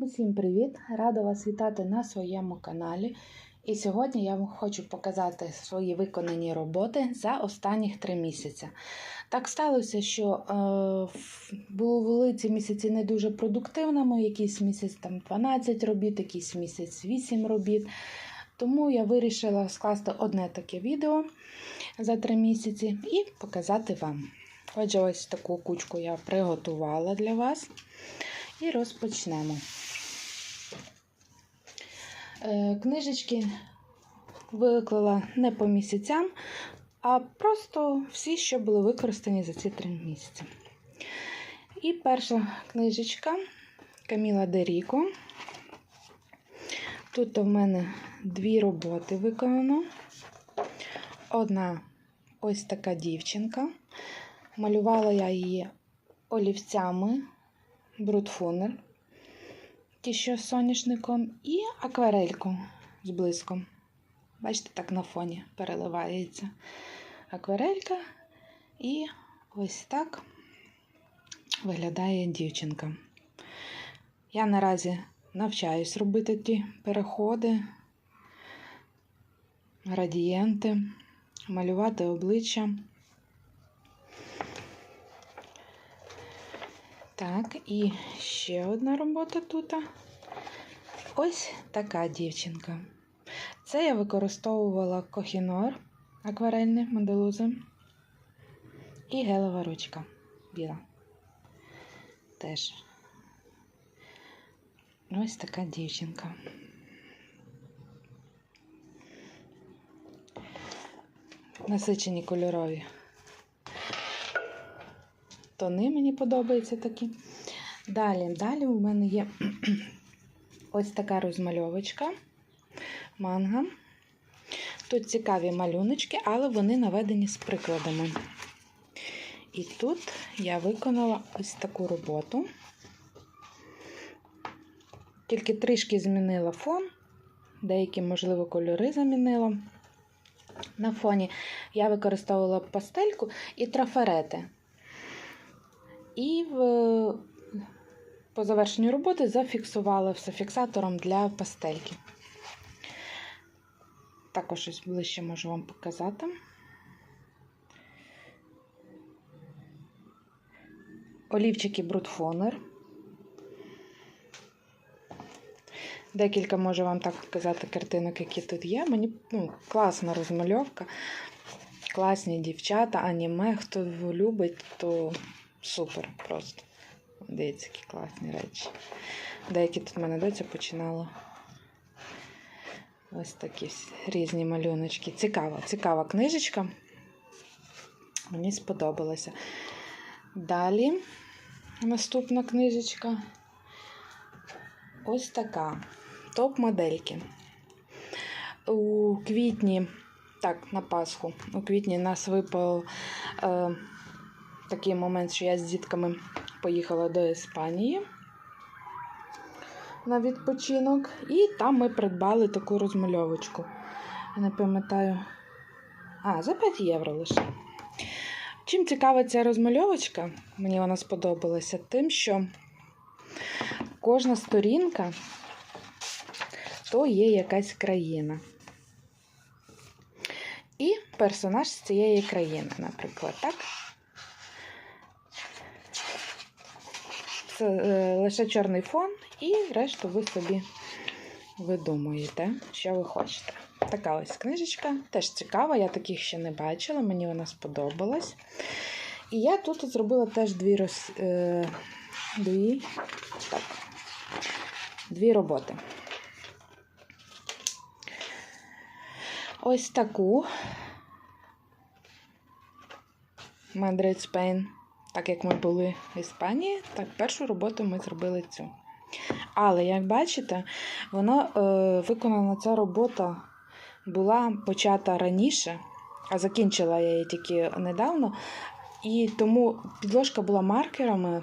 Усім привіт! Рада вас вітати на своєму каналі. І сьогодні я вам хочу показати свої виконані роботи за останніх три місяці. Так сталося, що е, були ці місяці не дуже продуктивними, якийсь місяць там 12 робіт, якийсь місяць 8 робіт. Тому я вирішила скласти одне таке відео за три місяці і показати вам. Отже, ось таку кучку я приготувала для вас. І розпочнемо. Е, Книжечки виклала не по місяцям, а просто всі, що були використані за ці три місяці. І перша книжечка Каміла Деріко. Тут у мене дві роботи виконано. Одна ось така дівчинка. Малювала я її олівцями брудфунер, ті, що з соняшником, і акварельку з блиском. Бачите, так на фоні переливається акварелька. І ось так виглядає дівчинка. Я наразі навчаюсь робити ті переходи, градієнти, малювати обличчя. Так, і ще одна робота тут. Ось така дівчинка. Це я використовувала кохінор акварельний моделузи і гелева ручка біла. Теж ось така дівчинка. Насичені кольорові тони мені подобаються такі. Далі, далі у мене є ось така розмальовочка манга. Тут цікаві малюночки, але вони наведені з прикладами. І тут я виконала ось таку роботу. Тільки трішки змінила фон, деякі, можливо, кольори замінила. На фоні я використовувала пастельку і трафарети. І в, по завершенню роботи зафіксувала все фіксатором для пастельки. Також ось ближче можу вам показати. Олівчики Брудфонер. Декілька можу вам так показати картинок, які тут є. Мені ну, класна розмальовка, класні дівчата, аніме. Хто любить, то супер просто. Дивіться, які класні речі. Деякі тут в мене доця починала. Ось такі різні малюночки. Цікава, цікава книжечка. Мені сподобалося. Далі наступна книжечка. Ось така. Топ-модельки. У квітні, так, на Пасху, у квітні нас випав е, такий момент, що я з дітками поїхала до Іспанії на відпочинок, і там ми придбали таку розмальовочку. Я не пам'ятаю. А, за 5 євро лише. Чим цікава ця розмальовочка, мені вона сподобалася, тим, що кожна сторінка то є якась країна. І персонаж з цієї країни, наприклад, так? Е, лише чорний фон, і решту ви собі видумуєте, що ви хочете. Така ось книжечка, теж цікава, я таких ще не бачила, мені вона сподобалась. І я тут зробила теж дві роз, е, дві, так, дві роботи. Ось таку Мадрид Спейн. Так як ми були в Іспанії, так першу роботу ми зробили цю. Але, як бачите, вона е, виконана ця робота була почата раніше, а закінчила я її тільки недавно. І тому підложка була маркерами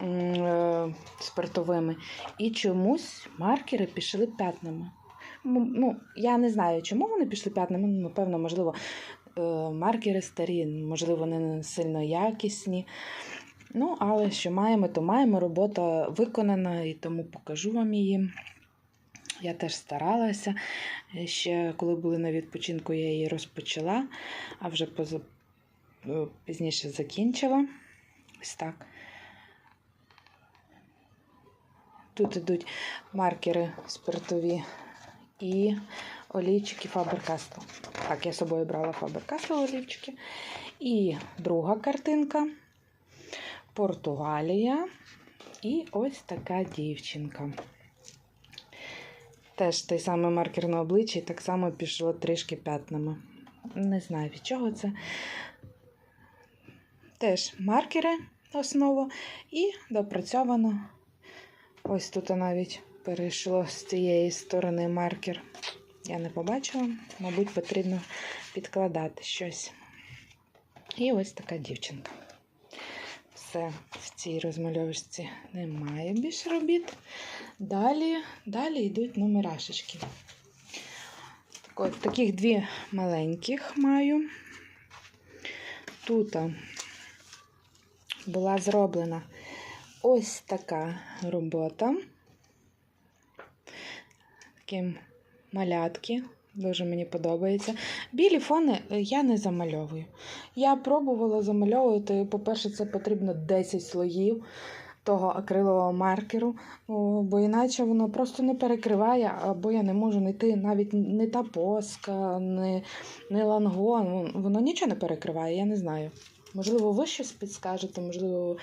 е, спиртовими, і чомусь маркери пішли п'ятнами. Ну, я не знаю, чому вони пішли п'ятнами. Ну, Напевно, можливо, маркери старі, можливо, не сильно якісні. Ну, але що маємо, то маємо. Робота виконана і тому покажу вам її. Я теж старалася. Ще коли були на відпочинку, я її розпочала, а вже поза... е, пізніше закінчила. Ось так. Тут ідуть маркери спиртові і олівчики Faber-Castell. Так, я з собою брала Faber-Castell олівчики. І друга картинка. Португалія. І ось така дівчинка. Теж той самий маркер на обличчі, так само пішло трішки п'ятнами. Не знаю від чого це. Теж маркери основа і допрацьовано. Ось тут навіть перейшло з цієї сторони маркер. Я не побачила, мабуть, потрібно підкладати щось. І ось така дівчинка. Все, в цій розмальовочці немає більше робіт. Далі, далі йдуть нумерашечки. Так таких дві маленьких маю. Тут була зроблена ось така робота. Такі малятки. Дуже мені подобається. Білі фони я не замальовую. Я пробувала замальовувати. По-перше, це потрібно 10 слоїв того акрилового маркеру, бо іначе воно просто не перекриває, або я не можу знайти навіть не та поска, не, не лангон. Воно нічого не перекриває, я не знаю. Можливо, ви щось підскажете, можливо,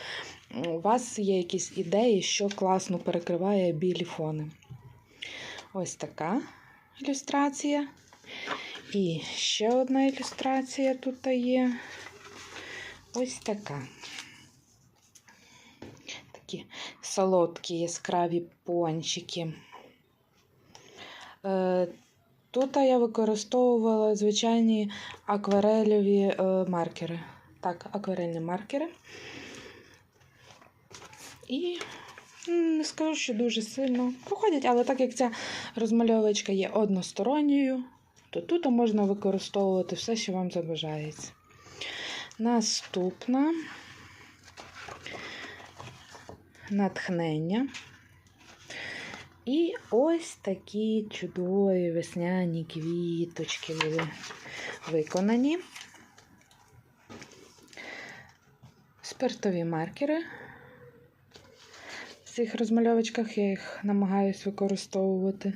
у вас є якісь ідеї, що класно перекриває білі фони. Ось така ілюстрація. І ще одна ілюстрація тут є. Ось така. Такі солодкі яскраві пончики. Е, Тут я використовувала звичайні акварельові е, маркери. Так, акварельні маркери. І не скажу, що дуже сильно проходять, але так як ця розмальовочка є односторонньою, то тут можна використовувати все, що вам забажається. Наступна натхнення. І ось такі чудові весняні квіточки були виконані. Спиртові маркери. В цих розмальовочках я їх намагаюся використовувати.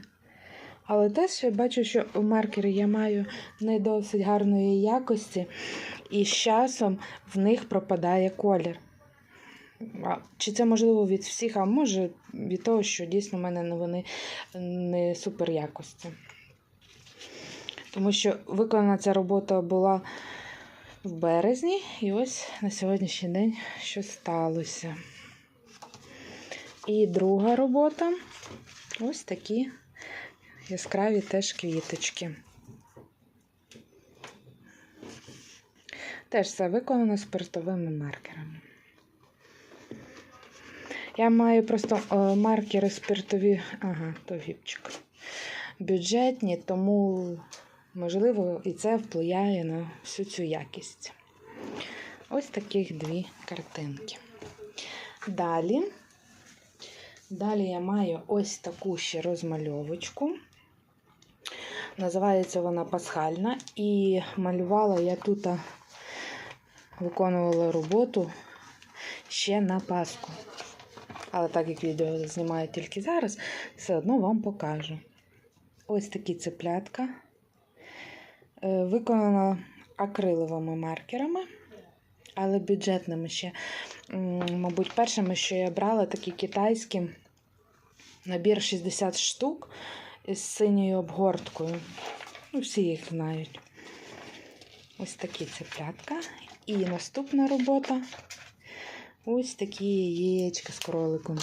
Але теж я бачу, що маркери я маю не досить гарної якості, і з часом в них пропадає колір. Чи це можливо від всіх, а може від того, що дійсно в мене вони не супер якості. Тому що виконана ця робота була в березні, і ось на сьогоднішній день що сталося. І друга робота ось такі яскраві теж квіточки. Теж все виконано спиртовими маркерами. Я маю просто о, маркери спиртові, ага, то віпчик. Бюджетні, тому, можливо, і це впливає на всю цю якість. Ось таких дві картинки. Далі, далі я маю ось таку ще розмальовочку. Називається вона пасхальна. І малювала я тут, виконувала роботу ще на Пасху. Але так як відео знімаю тільки зараз, все одно вам покажу. Ось такі цеплятка. Виконана акриловими маркерами, але бюджетними ще. Мабуть, першими, що я брала, такі китайські набір 60 штук з синьою обгорткою. Ну, всі їх знають. Ось такі цеплятка. І наступна робота. Ось такі яєчка з кроликом.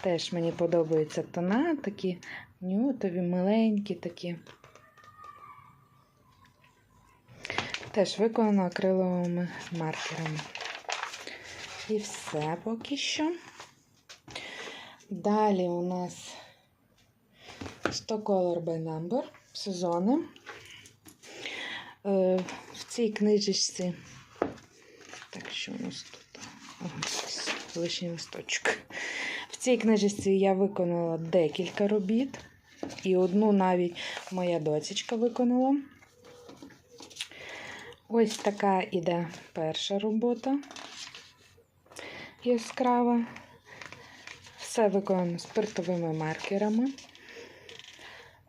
Теж мені подобаються тона, такі нютові, миленькі такі. Теж виконано акриловими маркерами. І все поки що. Далі у нас 100 Color by Number сезони. Е, В цій книжечці так, Що у нас тут? Ось лишній листочок. В цій книжці я виконала декілька робіт. І одну навіть моя дочечка виконала. Ось така іде перша робота яскрава. Все виконано спиртовими маркерами.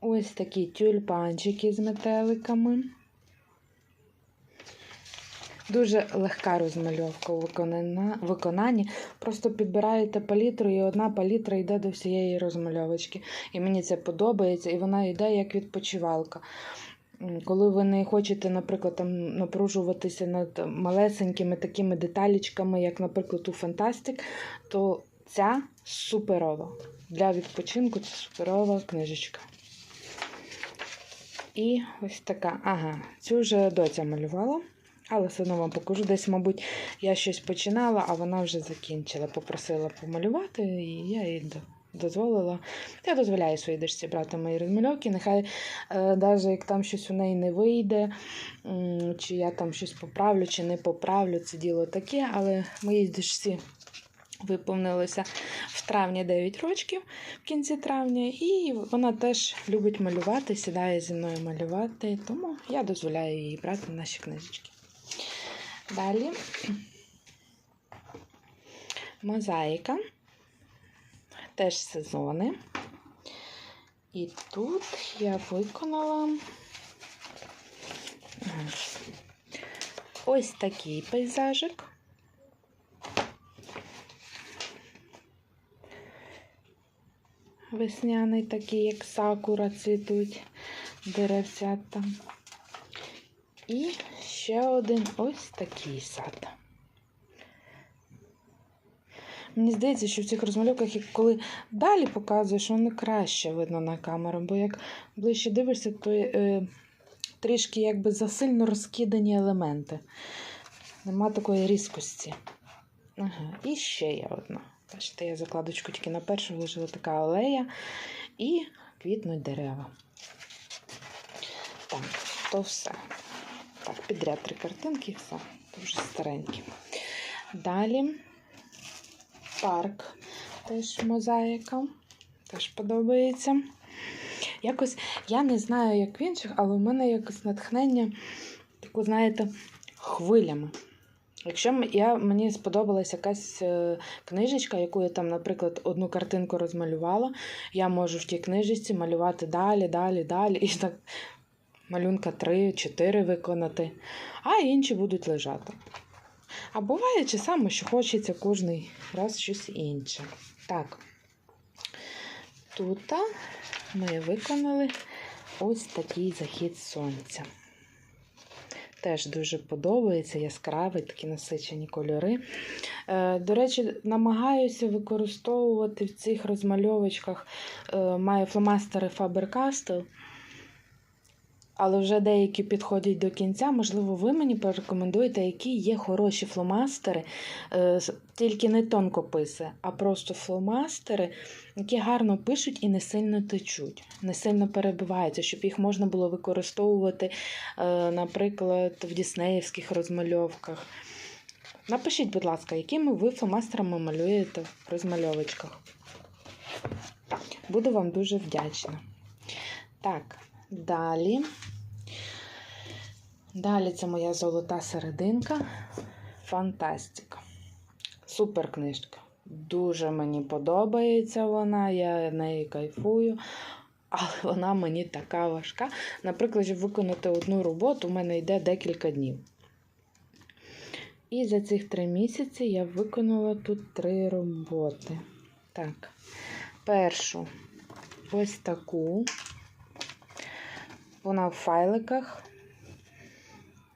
Ось такі тюльпанчики з метеликами. Дуже легка розмальовка у виконанні. Просто підбираєте палітру, і одна палітра йде до всієї розмальовочки. І мені це подобається, і вона йде як відпочивалка. Коли ви не хочете, наприклад, там напружуватися над малесенькими такими деталічками, як, наприклад, у Фантастик, то ця суперова. Для відпочинку це суперова книжечка. І ось така. Ага, цю вже доця малювала. Але все одно вам покажу. Десь, мабуть, я щось починала, а вона вже закінчила. Попросила помалювати, і я їй дозволила. Я дозволяю своїй дочці брати мої розмальовки. Нехай, е, навіть як там щось у неї не вийде, чи я там щось поправлю, чи не поправлю, це діло таке, але моїй дочці виповнилося в травні 9 років в кінці травня, і вона теж любить малювати, сідає зі мною малювати, тому я дозволяю їй брати наші книжечки. Далі мозаїка, теж сезони. І тут я виконала ось такий пейзажик. Весняний такий, як сакура цвітуть деревцята. І ще один ось такий сад. Мені здається, що в цих розмальовках, коли далі показуєш, воно краще видно на камеру, бо як ближче дивишся, то е, трішки якби засильно розкидані елементи. Нема такої різкості. Ага, і ще є одна. Бачите, я закладочку тільки на першу вложила така алея і квітнуть дерева. Так, то все. Так, підряд три картинки і все. Дуже старенькі. Далі парк теж мозаїка. Теж подобається. Якось я не знаю, як в інших, але у мене якось натхнення, таку, знаєте, хвилями. Якщо я, мені сподобалась якась е, книжечка, яку я там, наприклад, одну картинку розмалювала, я можу в тій книжечці малювати далі, далі, далі. І так малюнка 3-4 виконати, а інші будуть лежати. А буває часами, що хочеться кожний раз щось інше. Так. Тут ми виконали ось такий захід сонця. Теж дуже подобається, яскравий, такі насичені кольори. Е, До речі, намагаюся використовувати в цих розмальовочках, е, маю фломастери Faber-Castell, але вже деякі підходять до кінця. Можливо, ви мені порекомендуєте, які є хороші фломастери, е, тільки не тонкописи, а просто фломастери, які гарно пишуть і не сильно течуть, не сильно перебиваються, щоб їх можна було використовувати, е, наприклад, в діснеївських розмальовках. Напишіть, будь ласка, якими ви фломастерами малюєте в розмальовочках. Буду вам дуже вдячна. Так, далі. Далі це моя золота серединка. Фантастика. Супер книжка. Дуже мені подобається вона, я нею кайфую. Але вона мені така важка. Наприклад, щоб виконати одну роботу, у мене йде декілька днів. І за цих три місяці я виконала тут три роботи. Так, першу ось таку. Вона в файликах.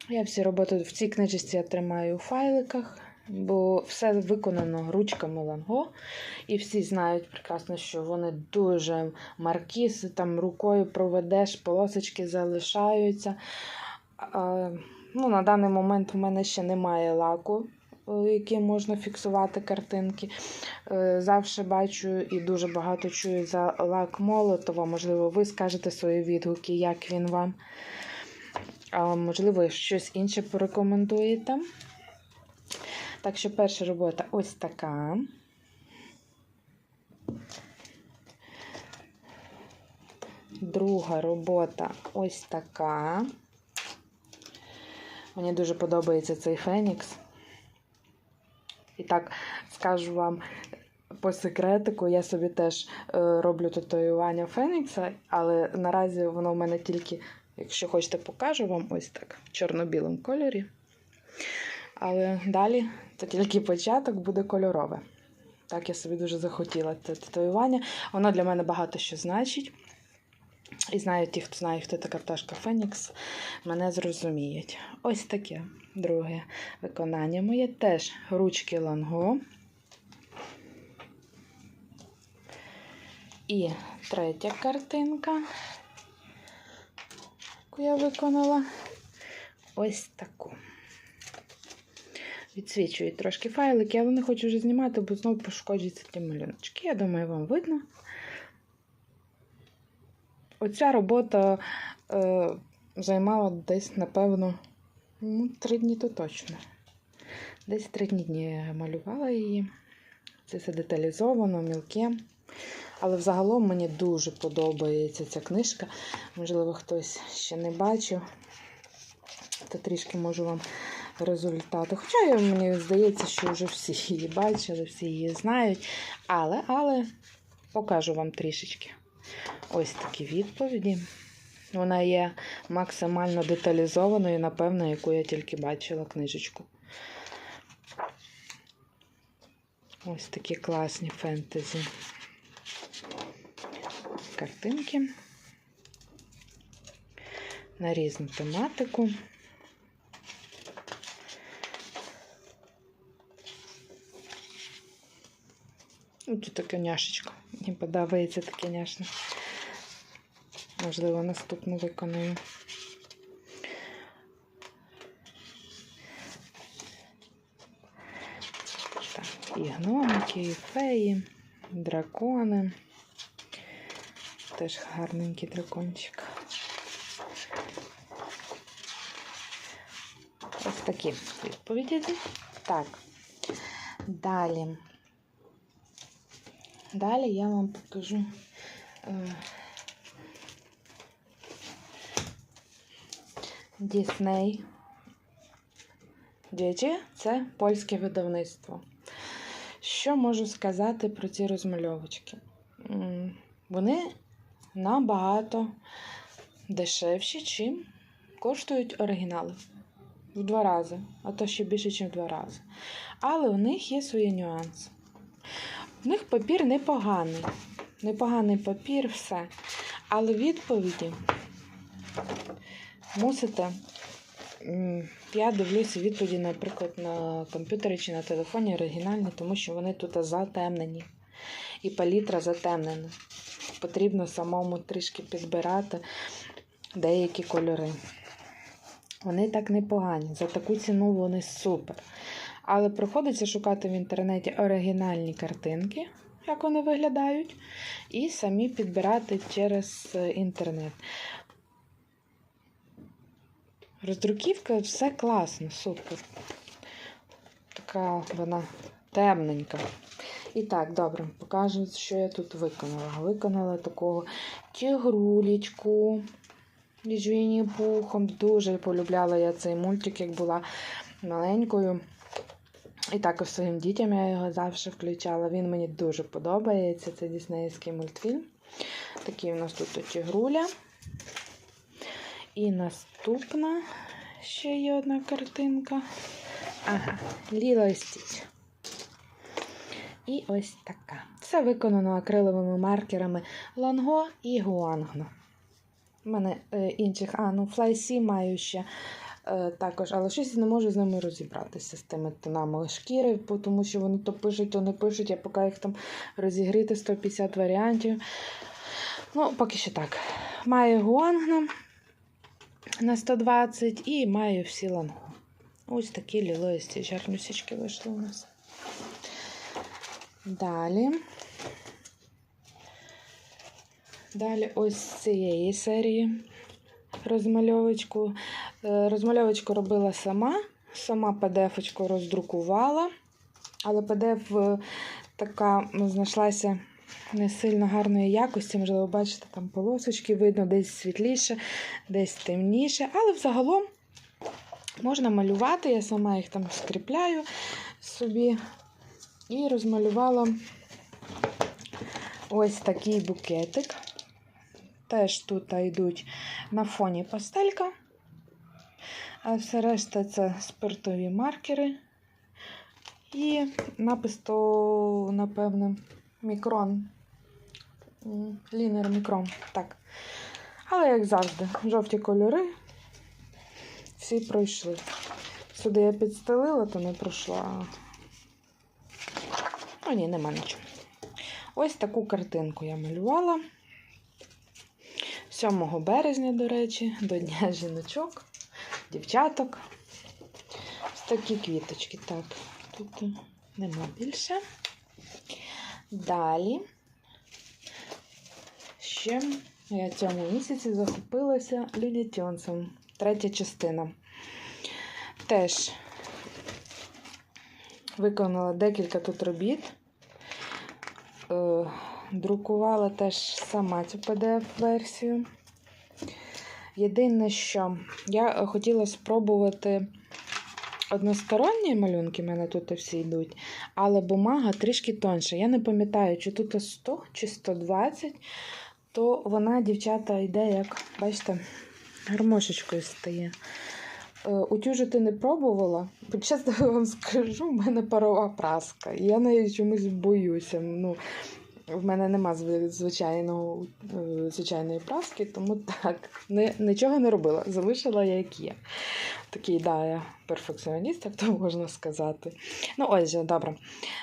Я всі роботи в цій книжці я тримаю у файликах, бо все виконано ручками Ланго. І всі знають прекрасно, що вони дуже маркізи, там рукою проведеш, полосочки залишаються. Ну, на даний момент у мене ще немає лаку, яким можна фіксувати картинки. Е, Завжди бачу і дуже багато чую за лак Молотова. Можливо, ви скажете свої відгуки, як він вам. А можливо, щось інше порекомендуєте. Так що перша робота ось така. Друга робота ось така. Мені дуже подобається цей Фенікс. І так, скажу вам по секретику, я собі теж е, роблю татуювання Фенікса, але наразі воно в мене тільки, якщо хочете, покажу вам ось так, в чорно-білому кольорі. Але далі це тільки початок буде кольорове. Так, я собі дуже захотіла це татуювання. Воно для мене багато що значить. І знаю ті, хто знає, хто така пташка Фенікс, мене зрозуміють. Ось таке друге виконання моє теж ручки ланго. І третя картинка, яку я виконала, ось таку. Відсвічують трошки файлики, але не хочу вже знімати, бо знову пошкоджуються ті малюночки. Я думаю, вам видно. Оця робота е, займала десь, напевно, ну, три дні то точно. Десь три дні малювала її. Це все деталізовано, мілке. Але взагалом мені дуже подобається ця книжка. Можливо, хтось ще не бачив, то трішки можу вам результати. Хоча мені здається, що вже всі її бачили, всі її знають. Але, але покажу вам трішечки. Ось такі відповіді. Вона є максимально деталізованою, напевно, яку я тільки бачила книжечку. Ось такі класні фентезі. Картинки на різну тематику. Тут така няшечка. Мені подобається таке няшне. Можливо, наступну виконую. Так, і гномики, і феї, дракони. Теж гарненький дракончик. Ось такі відповіді. Так, далі. Далі я вам покажу. Дісней. Діті це польське видавництво. Що можу сказати про ці розмальовочки? Вони набагато дешевші, чим коштують оригінали. В два рази, а то ще більше, ніж в два рази. Але у них є свої нюанси. У них папір непоганий. Непоганий папір, все. Але відповіді мусите. Я дивлюся відповіді, наприклад, на комп'ютері чи на телефоні оригінальні, тому що вони тут затемнені. І палітра затемнена. Потрібно самому трішки підбирати деякі кольори. Вони так непогані. За таку ціну вони супер. Але приходиться шукати в інтернеті оригінальні картинки, як вони виглядають, і самі підбирати через е, інтернет. Роздруківка все класно, супер. Така вона темненька. І так, добре, покажу, що я тут виконала. Виконала такого тігрулечку з Вінні Пухом. Дуже полюбляла я цей мультик, як була маленькою. І також своїм дітям я його завжди включала. Він мені дуже подобається. Це діснеївський мультфільм. Такий у нас тут тігруля. І наступна ще є одна картинка. Ага, Ліло і Стіч. І ось така. Це виконано акриловими маркерами Ланго і Гуангно. У мене е, інших, а, ну, Флайсі маю ще також, але щось я не можу з ними розібратися з тими тонами шкіри, тому що вони то пишуть, то не пишуть, я поки їх там розігріти 150 варіантів. Ну, поки що так. Маю Гуангно на 120 і маю всі ланго. Ось такі лілоїсті жарнюсічки вийшли у нас. Далі. Далі ось з цієї серії розмальовочку. Е, Розмальовочку робила сама сама PDF-очку роздрукувала, але PDF така ну, знайшлася не сильно гарної якості. Можливо, бачите, там полосочки видно, десь світліше, десь темніше. Але взагалом можна малювати. Я сама їх там скріпляю собі і розмалювала ось такий букетик. Теж тут йдуть на фоні пастелька, а все решта це спиртові маркери. І напис то, напевне, мікрон. Лінер мікрон. Так. Але, як завжди, жовті кольори всі пройшли. Сюди я підстелила, то не пройшла. О, ні, нема нічого. Ось таку картинку я малювала. 7 березня, до речі, до Дня жіночок, дівчаток. Ось такі квіточки. Так, тут нема більше. Далі. Ще я цьому місяці захопилася Люнітьонсом. Третя частина. Теж виконала декілька тут робіт. Друкувала теж сама цю PDF-версію. Єдине, що я хотіла спробувати односторонні малюнки, в мене тут всі йдуть, але бумага трішки тонша. Я не пам'ятаю, чи тут 100 чи 120, то вона, дівчата, йде, як, бачите, гармошечкою стає. Е, Утюжити не пробувала. Бо чесно вам скажу, в мене парова праска. Я нею чомусь боюся. Ну, в мене нема звичайного, е, звичайної праски, тому так, не, нічого не робила. Залишила я як є. Такий, да, я перфекціоніст, як то можна сказати. Ну, ось добре.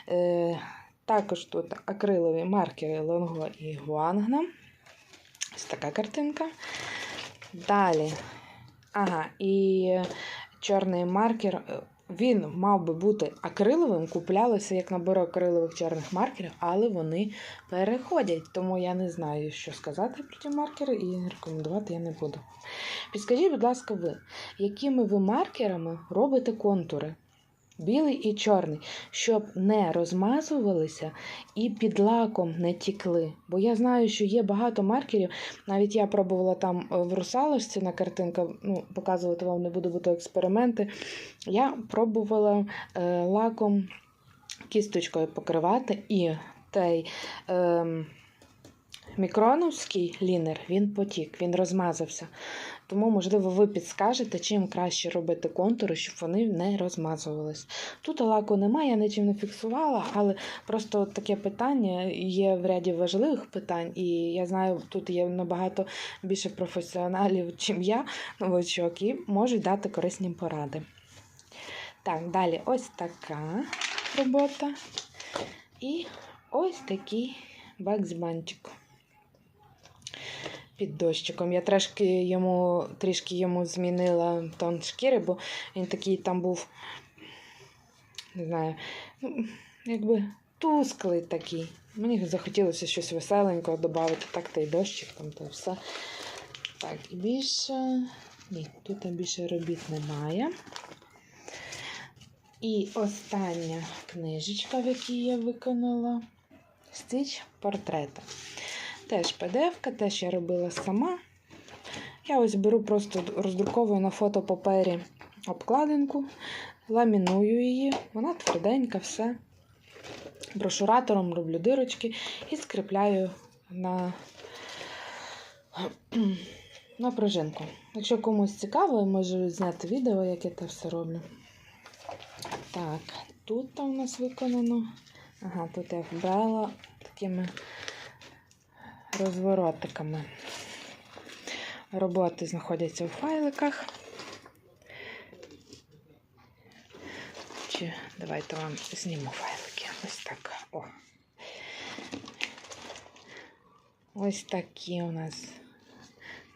Е, також тут акрилові маркери Лонго і Гуангна. Ось така картинка. Далі. Ага, і чорний маркер. Він мав би бути акриловим, куплялися як набори акрилових чорних маркерів, але вони переходять. Тому я не знаю, що сказати про ті маркери, і рекомендувати я не буду. Підскажіть, будь ласка, ви, якими ви маркерами робите контури? Білий і чорний, щоб не розмазувалися і під лаком не тікли. Бо я знаю, що є багато маркерів. Навіть я пробувала там е, в русалочці на картинках, ну, показувати вам не буду, бо то експерименти. Я пробувала е, лаком кісточкою покривати і той е, мікроновський лінер він потік, він розмазався. Тому, можливо, ви підскажете, чим краще робити контури, щоб вони не розмазувались. Тут лаку немає, я нічим не фіксувала, але просто таке питання є в ряді важливих питань, і я знаю, тут є набагато більше професіоналів, чим я, новачок, і можуть дати корисні поради. Так, далі ось така робота. І ось такий баксбанчик під дощиком. Я трошки йому, трішки йому змінила тон шкіри, бо він такий там був, не знаю, ну, якби тусклий такий. Мені захотілося щось веселенького додати, так та й дощик, там то все. Так, і більше. Ні, тут більше робіт немає. І остання книжечка, в якій я виконала стич портрета. Теж PDF, теж я робила сама. Я ось беру просто роздруковую на фотопапері обкладинку, ламіную її, вона тверденька, все. Брошуратором роблю дирочки і скріпляю на, на пружинку. Якщо комусь цікаво, я можу зняти відео, як я це все роблю. Так, тут у нас виконано. Ага, тут я вбрала такими розворотиками. Роботи знаходяться у файликах. Чи давайте вам зніму файлики. Ось так. О. Ось такі у нас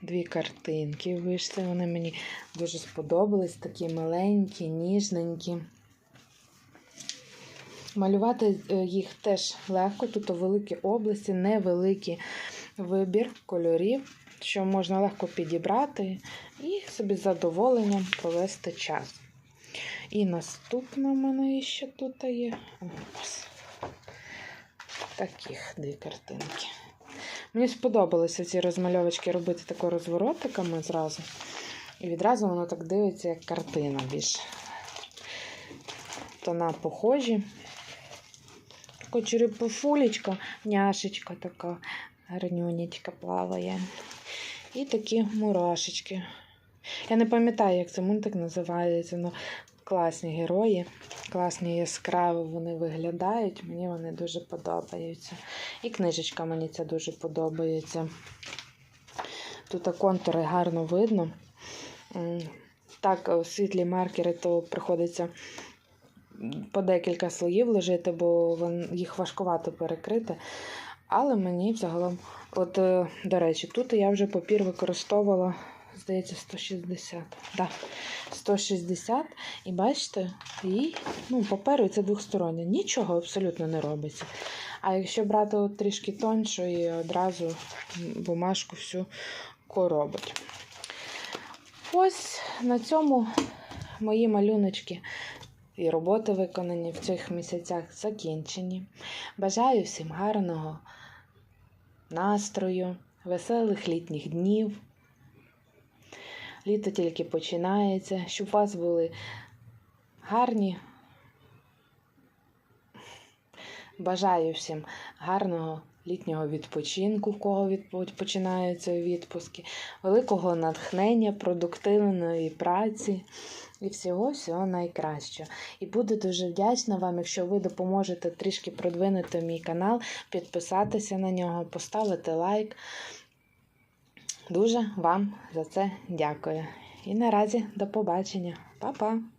дві картинки вийшли. Вони мені дуже сподобались, такі маленькі, ніжненькі. Малювати е, їх теж легко, тут великі області, невеликий вибір кольорів, що можна легко підібрати і собі з задоволенням провести час. І наступна в мене ще тут є. Ось. Таких дві картинки. Мені сподобалося ці розмальовочки робити тако розворотиками зразу. І відразу воно так дивиться, як картина більш. Тона похожі. Така черепофулечка, няшечка така, гарнюнечка плаває. І такі мурашечки. Я не пам'ятаю, як цей мультик називається, але класні герої, класні яскраво вони виглядають. Мені вони дуже подобаються. І книжечка мені ця дуже подобається. Тут контури гарно видно. Так, світлі маркери, то приходиться по декілька слоїв ложити, бо їх важкувато перекрити. Але мені взагалом, от, е, до речі, тут я вже папір використовувала, здається, 160. Да, 160. І бачите, і ну, паперу це двостороннє. Нічого абсолютно не робиться. А якщо брати от трішки і одразу бумажку всю коробить. Ось на цьому мої малюночки і роботи виконані в цих місяцях закінчені. Бажаю всім гарного настрою, веселих літніх днів. Літо тільки починається, щоб у вас були гарні. Бажаю всім гарного літнього відпочинку, в кого починаються відпуски, великого натхнення, продуктивної праці і всього всього найкращого. І буду дуже вдячна вам, якщо ви допоможете трішки продвинути мій канал, підписатися на нього, поставити лайк. Дуже вам за це дякую. І наразі до побачення. Па-па!